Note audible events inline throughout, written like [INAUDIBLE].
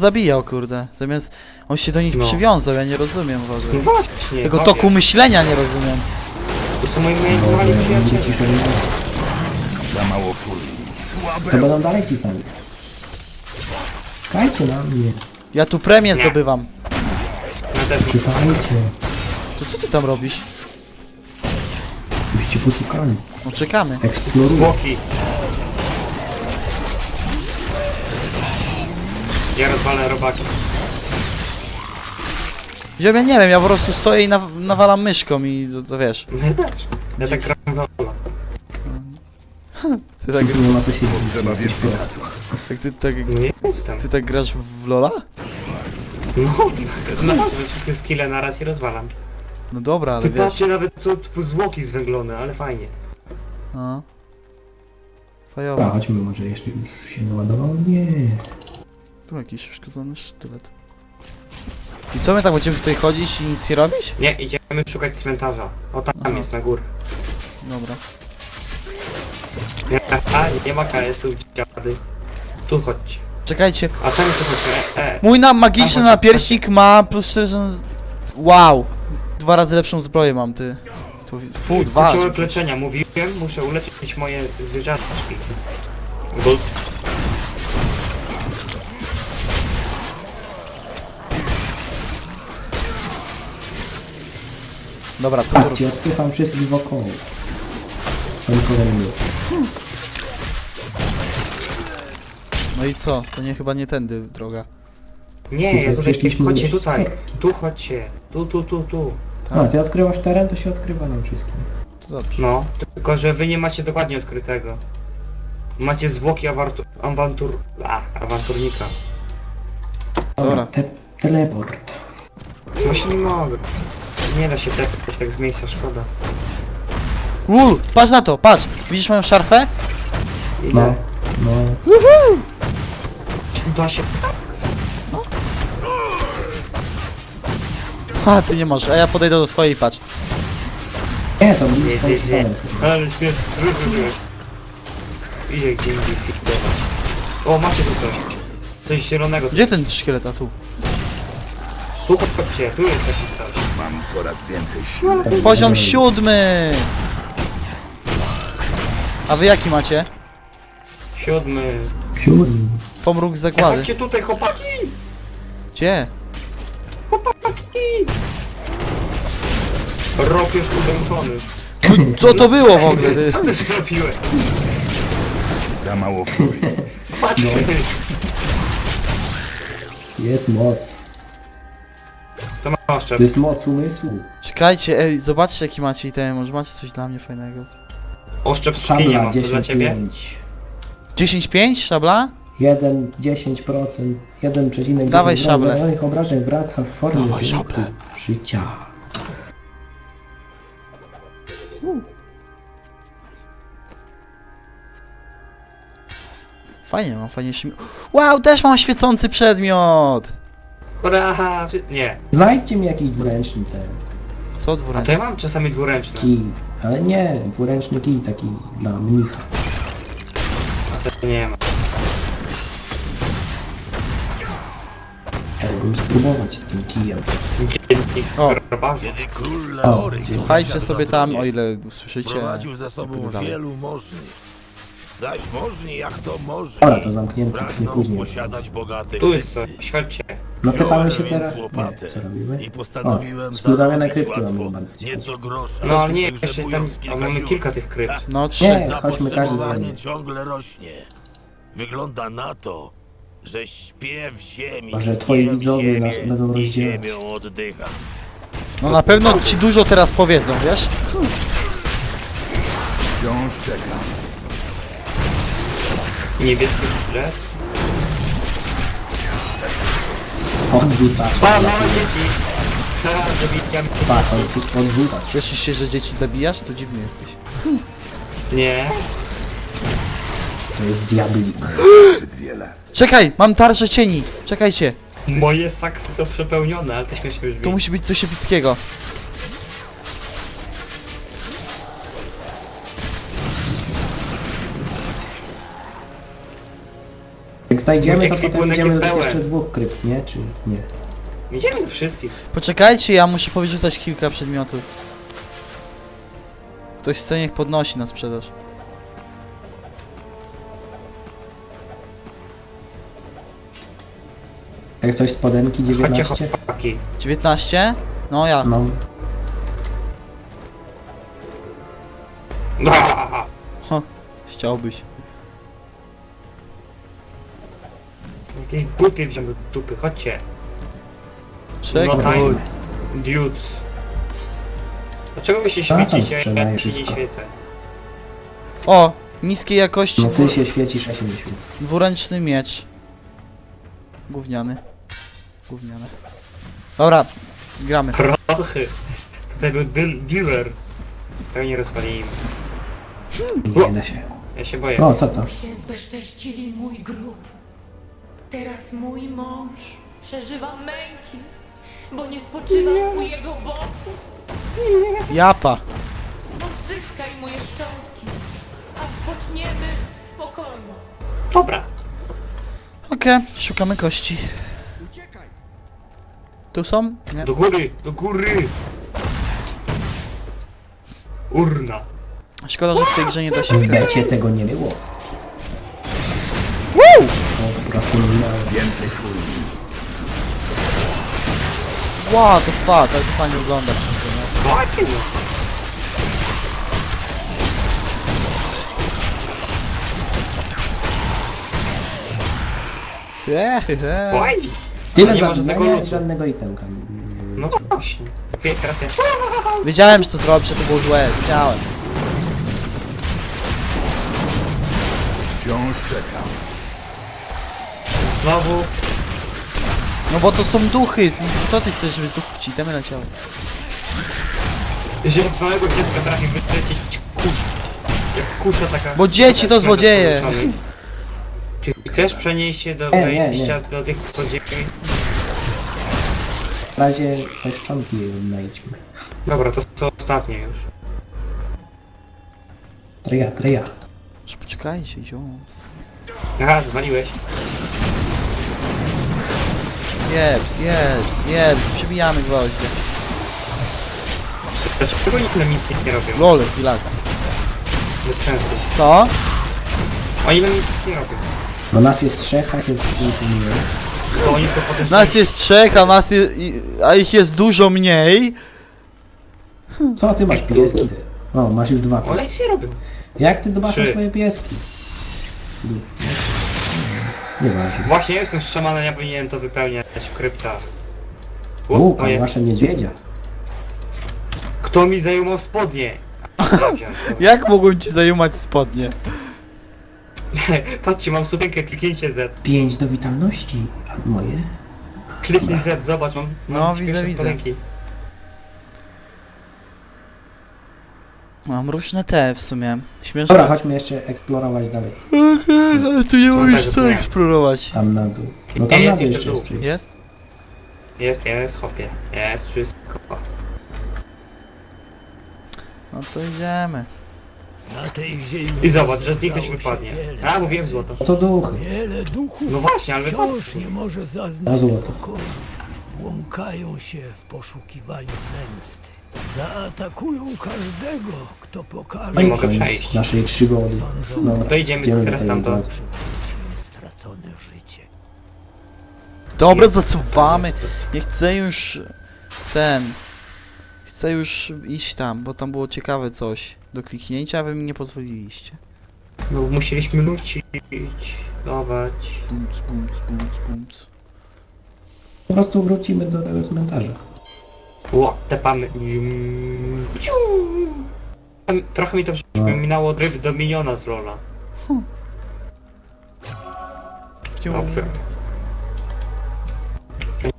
zabijał, kurde. Zamiast on się do nich No. przywiązał, ja nie rozumiem w No ogóle. właśnie. Tego chodź. toku myślenia nie rozumiem. To są moi No, przyjaciele. Za mało furii. To będą dalej ci sami. Czekajcie na mnie. Ja tu premię zdobywam. Na też Czekajcie. To co ty tam robisz? Byście poszukali. No czekamy. Eksploruję. Ja rozwalę robaki. Ja nie wiem, ja po prostu stoję i naw nawalam myszką i to, to wiesz. No ja też. Ja tak gram w Lola. [LAUGHS] Ty tak, Nie ma co się Trzeba więcej czasu. tak, ty, tak, No nie jestem. ty tak grasz w Lola? No, znalazłem wszystkie skille naraz i rozwalam. No dobra, ale wiesz. Wypatrzcie nawet co tu zwłoki zwęglone, ale fajnie. No. Dobra, Fajowa. chodźmy może jeszcze już się naładował. Nie. Tu jakiś uszkodzony sztylet. I co my tak będziemy tutaj chodzić i nic nie robić? Nie, idziemy szukać cmentarza. O tam Aha. jest na górę. Dobra. Nie, a, nie ma KS-ów, dziady. Tu chodź. Czekajcie. A tam tu chodź. E, e. Mój na magiczny napierśnik ma plus 4. Wow! Dwa razy lepszą zbroję mam ty. Tu, fu, dwa. Kończyłem leczenia, mówiłem, muszę uleczyć moje zwierzaczki. Bo Dobra, co tu Patrzcie, odpycham wszystkich wokoło. To nikogo nie było. No i co? To nie chyba nie tędy droga. nie, Tutaj ja tutaj przeszliśmy chodźcie już tutaj. Tu chodźcie. Tu, tu, tu, tu. A, Tak, ty odkrywasz teren, to się odkrywa nam wszystkim. to dobrze. No, tylko że wy nie macie dokładnie odkrytego. Macie zwłoki awantur... awantur... A, awanturnika. Dobra. Te, teleport. Właśnie nie mogę. Nie da się tepać tak z miejsca, szkoda. Uuu, patrz na to, patrz! Widzisz moją szarfę? Idę. No. No. Da się... Ha, ty nie możesz, a ja podejdę do twojej, patrz. Nie, to Nie, blisko nie, nie. zadem. Ale śmiesz. Idzie gdzie indziej. O, macie tu coś. Coś zielonego. Gdzie ten szkielet, a tu? Tu chodźcie, tu jest taki coś. Mam coraz więcej siły. Poziom siódmy! A wy jaki macie? Siódmy. Siódmy. Pomruk zakłady. Chodźcie tutaj, chłopaki! Gdzie? Chłopaki! Rok jest udręczony. Co to było w ogóle? Ty? Co ty zrobiłeś? Za mało furii. Patrzcie! Jest moc. To masz To jest moc umysłu. Czekajcie, ej, zobaczcie jaki macie item, może macie coś dla mnie fajnego. Oszczep skinia Szabla mam, to dla ciebie? 10,5. 10-5, szabla? 1, 10%, 1,9% Dawaj szablę. zadawanych obrażeń wraca w formie Dawaj punktu szablę. życia. Fajnie, mam fajniejszy... mi- Wow, też mam świecący przedmiot! Hurra! Nie. Znajdźcie mi jakiś dwuręczny ten Co A to ja dwuręczny? mam czasami dwuręczne. kij. Ale nie, dwuręczny kij taki dla mnicha. A to nie ma. Chciałbym spróbować z tym kijem. Dziennik O. Kiedy król Słuchajcie sobie tam, o ile usłyszycie. Prowadził za sobą tak dalej. wielu możnych. Zaś możni jak to możni. Dobra, to zamknięte, nie Pragną później. posiadać bogate Tu jest coś, świadcie. No te pamy się teraz... Nie, co robimy? I postanowiłem O, spływały na łatwo nieco grosza. No ale nie, jeszcze tam a mamy kilka tych krypt. No trzy. Nie, chodźmy każdy do ciągle rośnie. Wygląda na to, że śpiew ziemi Może twoi widzowie nas będą rozdzielać. No na pewno ci dużo teraz powiedzą, wiesz? Wciąż czekam. Niebieski szkielet. Odrzuca. Pa, małe dzieci! Teraz on wszystko odrzuca. Cieszysz się, że dzieci zabijasz? To dziwny jesteś. Nie. To jest diablik. Zbyt [GASPS] wiele. Czekaj, mam tarczę cieni. Czekajcie, Moje sakwy są przepełnione, ale to śmiesznie brzmi. to musi być coś epickiego. Jak znajdziemy, to potem idziemy jest do tych pełen. jeszcze dwóch krypt, nie? Czy nie? Idziemy do wszystkich. Poczekajcie, ja muszę powyrzucać kilka przedmiotów. Ktoś chce, niech podnosi na sprzedaż. Jak coś z podenki Chodźcie 19? chłopaki. 19? No ja. No. Ho, chciałbyś. Jakieś buty wziąłem do dupy, chodźcie. Czekaj. No, Dudes. Dlaczego wy się A, tam świecicie, sprzedaje ja się nie wszystko. świecę? O! Niskiej jakości No ty się świecisz, ja się nie świecę. dwuręczny miecz. Gówniany. Gówniany. Dobra, gramy. Prochy. Tutaj był deal- dealer. Pewnie rozwalili. Nie da się. Ja się boję. O, co to? się zbezcześcili mój grób. Teraz mój mąż przeżywa męki, bo nie spoczywam u jego boku. Japa. Odzyskaj moje szczątki, a spoczniemy w pokoju. Dobra. Okej, szukamy kości. Tu są? Nie. Do góry, do góry. Urna. Szkoda, że w tej grze nie da się W skakać. becie tego nie było. Nie miałem. Więcej furii. What the fuck, ale to fajnie wygląda. no. He. Oj. Tyle nie ma za żadnego lutu. żadnego itemka. No właśnie. Okej, teraz ja. Wiedziałem, że to zrobię, że to było złe. Wiedziałem. Wciąż czekam. Znowu. No bo to są duchy. z- Co ty chcesz, żeby duchów ci temy leciały? Że z małego dziecka trafi wylecieć kurz. Jak kusza taka. Bo dzieci to złodzieje. Czy chcesz przenieść się do Nie, nie, wejścia do tych podziemi? W razie te szczątki znajdźmy. Dobra, to są ostatnie już. Treja, treja. Już poczekajcie, ziom. Aha, zwaliłeś. Jeps, jeps, jeps. Przebijamy gwoździe. Dlaczego inne misje nie robią? Lol, chwilaka. Bez sensu. Co? Oni na misje nie robią. No nas jest trzech, a jest. To oni to potem... Nas jest trzech, a nas je, i- a ich jest dużo mniej. Co, ty masz pieski? O, masz już dwa pieski. nic nie robią. Jak ty o Trzy. swoje pieski? Nie ważne. Właśnie jestem szamanem, ja powinienem to wypełniać w kryptach. Łuka, moje- wasze niedźwiedzia. Kto mi zajmował spodnie? A, [LAUGHS] ja wziąłem. Jak mogłem ci zajumać spodnie? [LAUGHS] Patrzcie, mam sukienkę, kliknijcie Z. Pięć do witalności. A moje? Kliknij Z, zobacz, mam, mam No, widzę, pierwsze widzę. spodenki. Mam różne te w sumie. Śmieszne. Dobra, chodźmy jeszcze eksplorować dalej. Ale tu nie Co możesz tak co nie? eksplorować. Tam na dół. No tam na jest dół jeszcze jeszcze jest przejście. Jest? Jest, jest, chłopie. Jest wszystko. No to idziemy. Na tej ziemi I zobacz, że z nich coś się wypadnie. wiele. A, mówiłem złoto. No to duchy. Wiele duchów No właśnie, ale wypadnie. wciąż nie może Na zaznać złoto. spokoju. Błąkają się w poszukiwaniu zemsty. Zaatakują każdego, kto No pokaże, i mogę koniec przejść. naszej przygody. Dobra, To idziemy teraz tam do- przywrócić stracone życie. Dobra, zasuwamy. Nie chcę już ten. Chcę już iść tam, bo tam było ciekawe coś do kliknięcia, a wy mi nie pozwoliliście. No, musieliśmy lucić, dawać. Bumc, bumc, bumc, bumc. Po prostu wrócimy do tego cmentarza. Ło, tepamy. Zium. Ciu. Trochę mi to przypominało ryb do miniona z Lola. Ciu. Dobrze.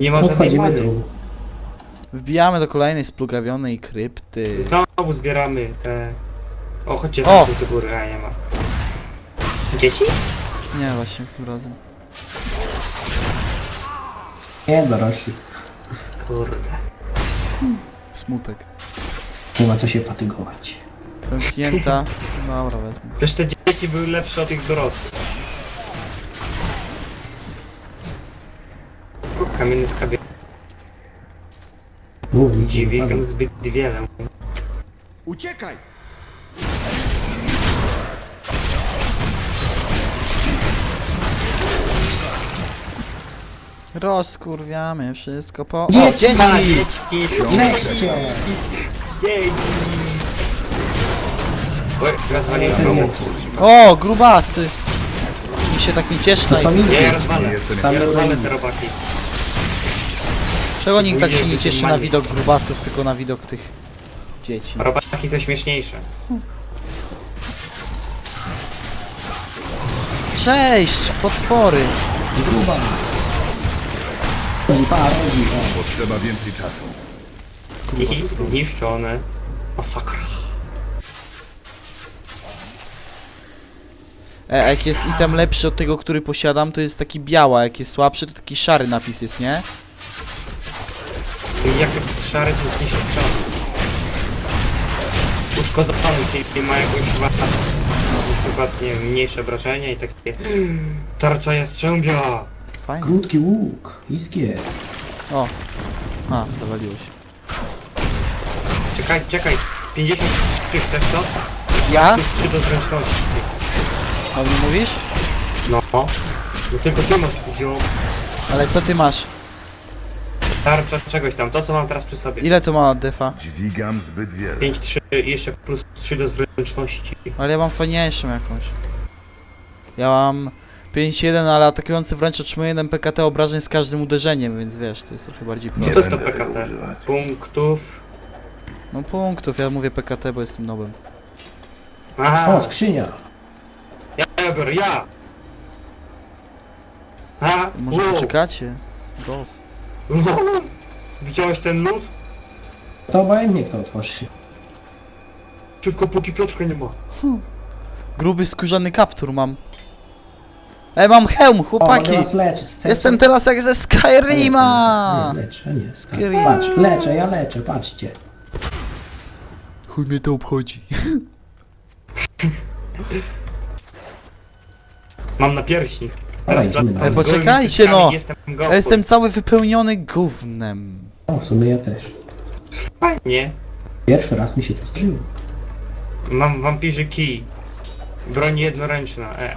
Nie ma żadnej Podchodzimy. Wbijamy do kolejnej splugawionej krypty. Znowu zbieramy te... O, chodźcie O! tam do góry, a nie ma. Dzieci? Nie, właśnie tym razem. Nie, dorośli. Kurde. Smutek. Nie ma co się fatygować. Pęknięta. Dobra, wezmę. Przecież te dzieci były lepsze od tych dorosłych. Kamienny skawie Mów, nic nie zbyt wiele. Uciekaj! Rozkurwiamy wszystko po... O, Dzieci! dzieci! Ma dzieci! Wreszcie! Dzieci! Oj, rozwaliłem Ten domu. jest. O, grubasy! Mi się tak nie cieszy To ich... Nie, ja rozwalę. Nie jestem Ja rozwalę te robaki. Czego nikt tak się nie cieszy na widok grubasów, tylko na widok tych dzieci? Robaki są śmieszniejsze. Cześć, potwory! Gruba. Pa, o. Potrzeba więcej czasu. Hihi, zniszczone. Masakra. E, a jak jest item lepszy od tego, który posiadam, to jest taki biała, jak jest słabszy, to taki szary napis jest, nie? I jak jest szary, to jest niszczony. Uszkodzony, czyli ma jakąś chyba na przykład, nie wiem, mniejsze obrażenia i takie [GASPS] tarcza jastrzębia. Fajnie. Krótki łuk. Iskier. O. A, zawaliło się. Czekaj, czekaj, 50 czy chcesz to? Ja? Plus 3 do zręczności. O mnie mówisz? No. No tylko ty masz poziom. Ale co ty masz? Tarcza czegoś tam, to co mam teraz przy sobie. Ile to ma defa? Dźwigam zbyt wiele. 5, 3 i jeszcze plus 3 do zręczności. Ale ja mam fajniejszą jakąś. Ja mam 5-1, ale atakujący wręcz otrzymuje 1 PKT obrażeń z każdym uderzeniem, więc wiesz, to jest trochę bardziej Nie to jest to będę tego PKT? używać. Punktów. No punktów, ja mówię PKT, bo jestem nowym. Aha, O, skrzynia. ja, ja biorę, ja! A, Może wow. poczekacie? Boss. Widziałeś ten lód? To obojętnie kto otworzy. Szybko, póki Piotrka nie ma. Gruby skórzany kaptur mam. E, mam hełm, O, chłopaki! was leczyć. Chcecie? Jestem teraz jak ze Skyrima! Nie, leczę, nie. Skyrim. Patrz, leczę, ja leczę, patrzcie. Chuj mnie to obchodzi. [LAUGHS] Mam na piersi. Teraz idziemy z E, poczekajcie, no. Jestem Ja gotów. jestem cały wypełniony gównem. O, w sumie ja też. Fajnie. Pierwszy raz mi się to zdarzyło. Mam wampirzy kij. Broń jednoręczna, e.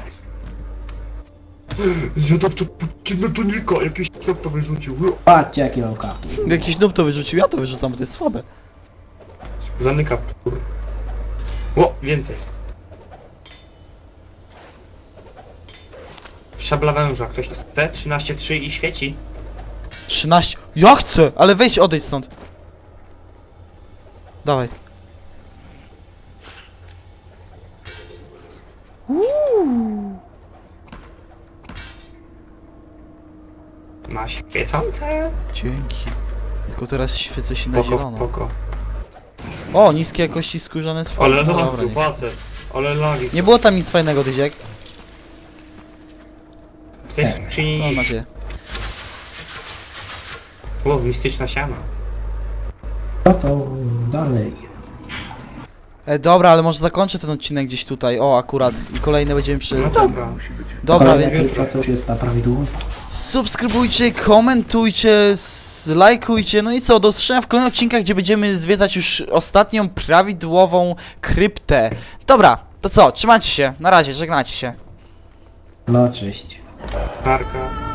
Zjadowca tonika, jakiś chłop to wyrzucił. Patrzcie jaki mam kaptur. Jakiś noob to wyrzucił, ja to wyrzucam, bo to jest słabe. Zamyka. O, więcej. Szabla węża, ktoś chce? 13-3 i świeci. 13. Ja chcę, ale weź odejdź stąd. Dawaj. Ma świecące. Dzięki. Tylko teraz świecę się na Poko, zielono. poko. O, niskie jakości skórzane spodnie. Ale No, dobra, lagi, nie. facet. Ale lagi. nie było tam nic fajnego, Dyziek. W tej skrzyni Mam nic. nadzieję. O, mistyczna siana. No to dalej. E, dobra, ale może zakończę ten odcinek gdzieś tutaj. O, akurat. I kolejny będziemy przy... No dobra. Musi być Dobra, więc to już jest ta prawidłowa. subskrybujcie, komentujcie, lajkujcie. No i co, do usłyszenia w kolejnych odcinkach, gdzie będziemy zwiedzać już ostatnią prawidłową kryptę. Dobra, to co, trzymajcie się. Na razie, żegnajcie się. No cześć. Narka.